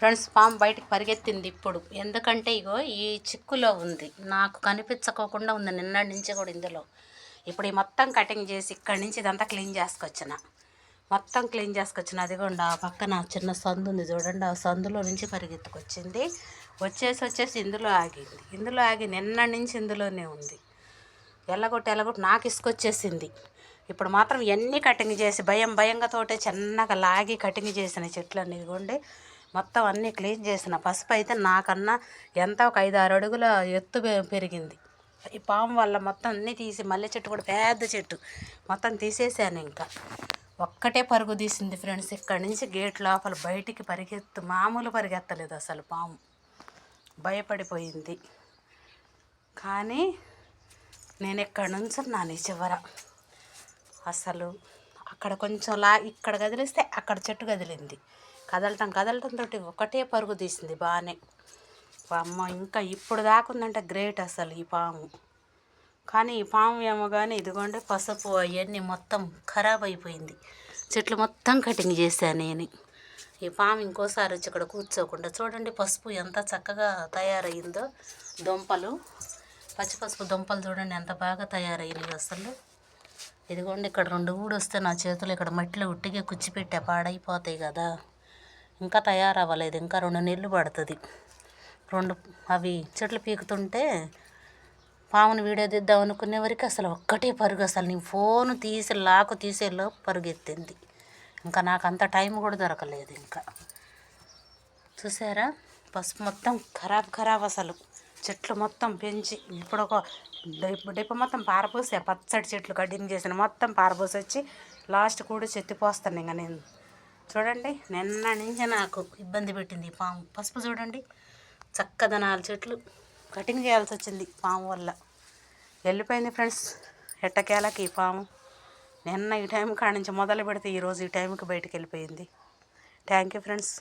Friends పాము బయటకు పరిగెత్తింది ఇప్పుడు. ఎందుకంటే ఇగో ఈ చిక్కులో ఉంది. నాకు కనిపించకోకుండా ఉంది నిన్న నుంచి కూడా ఇందులో. ఇప్పుడు ఈ మొత్తం కటింగ్ చేసి ఇక్కడి నుంచి ఇదంతా క్లీన్ చేసుకొచ్చిన. మొత్తం క్లీన్ చేసుకొచ్చిన. అదిగోండి ఆ పక్కన చిన్న సందు ఉంది చూడండి. ఆ సందులో నుంచి పరిగెత్తుకొచ్చింది. వచ్చేసి వచ్చేసి ఇందులో ఆగింది. ఇందులో ఆగి నిన్న నుంచి ఇందులోనే ఉంది. ఎల్లగొట్టి ఎల్లగొట్టి నాకు ఇసుకొచ్చేసింది. ఇప్పుడు మాత్రం ఎన్ని కటింగ్ చేసి భయం భయంగా తోటే చిన్నగా లాగి కటింగ్ చేసిన చెట్లన్నీ ఇదిగోండి. మొత్తం అన్నీ క్లీన్ చేసిన. పసుపు అయితే నాకన్నా ఎంత ఒక ఐదు ఆరు అడుగుల ఎత్తు పెరిగింది. ఈ పాము వల్ల మొత్తం అన్నీ తీసి మల్లె చెట్టు కూడా పెద్ద చెట్టు. మొత్తం తీసేసాను ఇంకా. ఒక్కటే పరుగు తీసింది ఫ్రెండ్స్. ఇక్కడి నుంచి గేట్ లోపల బయటికి పరిగెత్తు మామూలు పరిగెత్తలేదు అసలు పాము. భయపడిపోయింది. కానీ నేను ఇక్కడ నుంచున్నాను ఈ చివర. అసలు అక్కడ కొంచెం లా ఇక్కడ కదిలిస్తే అక్కడ చెట్టు కదిలింది. కదలటం కదలటం తోటి ఒకటే పరుగు తీసింది బాగానే అమ్మ ఇంకా ఇప్పుడు దాకా ఉందంటే గ్రేట్ అసలు ఈ పాము. కానీ ఈ పాము ఏమో కానీ ఇదిగోండి పసుపు అవన్నీ మొత్తం ఖరాబ్ అయిపోయింది. చెట్లు మొత్తం కటింగ్ చేశాను నేను. ఈ పాము ఇంకోసారి వచ్చి ఇక్కడ కూర్చోకుండా చూడండి పసుపు ఎంత చక్కగా తయారయ్యిందో దుంపలు పచ్చి పసుపు దుంపలు చూడండి ఎంత బాగా తయారయ్యినాయి అసలు. ఇదిగోండి ఇక్కడ రెండు ఊడొస్తే వస్తే నా చేతులు ఇక్కడ మట్టిలో ఉట్టిగా కుచ్చిపెట్టా పాడైపోతాయి కదా. ఇంకా తయారవ్వలేదు ఇంకా రెండు నెలలు పడుతుంది. రెండు అవి చెట్లు పీకుతుంటే పాముని వీడియో తీద్దాం అనుకునే వరకు అసలు ఒక్కటే పరుగు. అసలు నీ ఫోన్ తీసి లాకు తీసేలో పరుగెత్తింది. ఇంకా నాకు అంత టైం కూడా దొరకలేదు ఇంకా. చూసారా? పసుపు మొత్తం ఖరాబ్ ఖరాబ్ అసలు. చెట్లు మొత్తం పెంచి ఇప్పుడు ఒక డిప్ప మొత్తం పారపోసే పచ్చడి చెట్లు కటింగ్ చేసిన మొత్తం పారపోసి వచ్చి లాస్ట్ కూడా చెత్తిపోస్తాను ఇంకా నేను. చూడండి నిన్న నుంచి నాకు ఇబ్బంది పెట్టింది ఈ పాము. పసుపు చూడండి చక్కదనాలు చెట్లు. కటింగ్ చేయాల్సి వచ్చింది పాము వల్ల. వెళ్ళిపోయింది ఫ్రెండ్స్ ఎట్టకేలకి ఈ పాము. నిన్న ఈ టైం కాడ నుంచి మొదలు పెడితే ఈరోజు ఈ టైంకి బయటకు వెళ్ళిపోయింది. Thank you friends